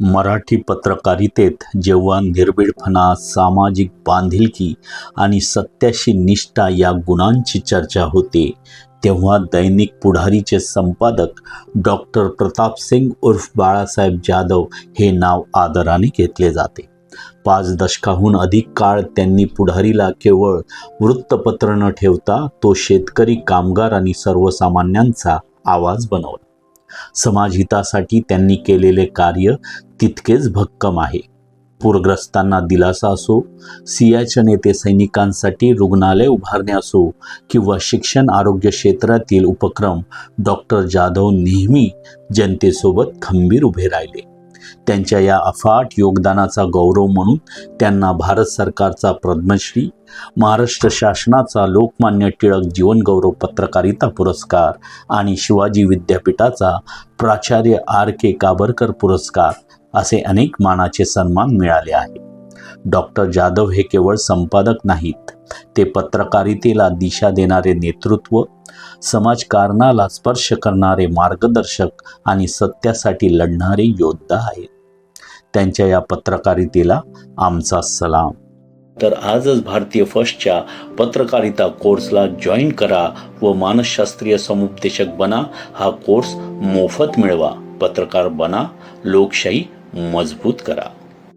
मराठी पत्रकारितेत जेव्हा निर्भीडपणा सामाजिक बांधिलकी आणि सत्याशी निष्ठा या गुणांची चर्चा होते तेव्हा दैनिक पुढारीचे संपादक डॉक्टर प्रतापसिंग उर्फ बाळासाहेब जाधव हे नाव आदराने घेतले जाते. पाच दशकाहून अधिक काळ त्यांनी पुढारीला केवळ वृत्तपत्र न ठेवता तो शेतकरी कामगार आणि सर्वसामान्यांचा आवाज बनवला. समाजहितासाठी त्यांनी केलेले कार्य तितकेच भक्कम आहे. पूरग्रस्तांना दिलासा असो सियाच्या नेते सैनिकांसाठी रुग्णालय उभारणे असो किंवा शिक्षण आरोग्य क्षेत्रातील उपक्रम डॉक्टर जाधव नेहमी जनतेसोबत खंबीर उभे राहिले. त्यांच्या या अफाट योगदानाचा गौरव म्हणून त्यांना भारत सरकारचा पद्मश्री महाराष्ट्र शासनाचा लोकमान्य टिळक जीवनगौरव पत्रकारिता पुरस्कार आणि शिवाजी विद्यापीठाचा प्राचार्य आर के काबरकर पुरस्कार असे अनेक मानाचे सन्मान मिळाले आहे डॉक्टर जाधव हे केवळ संपादक नाहीत ते पत्रकारितेला दिशा देणारे नेतृत्व समाजकारणाला स्पर्श करणारे मार्गदर्शक आणि सत्यासाठी लढणारे योद्धा आहेत. त्यांच्या या पत्रकारितेला आमचा सलाम. तर आजच भारतीय फर्स्टच्या पत्रकारिता कोर्सला जॉईन करा व मानसशास्त्रीय समुपदेशक बना. हा कोर्स मोफत मिळवा. पत्रकार बना. लोकशाही मजबूत करा.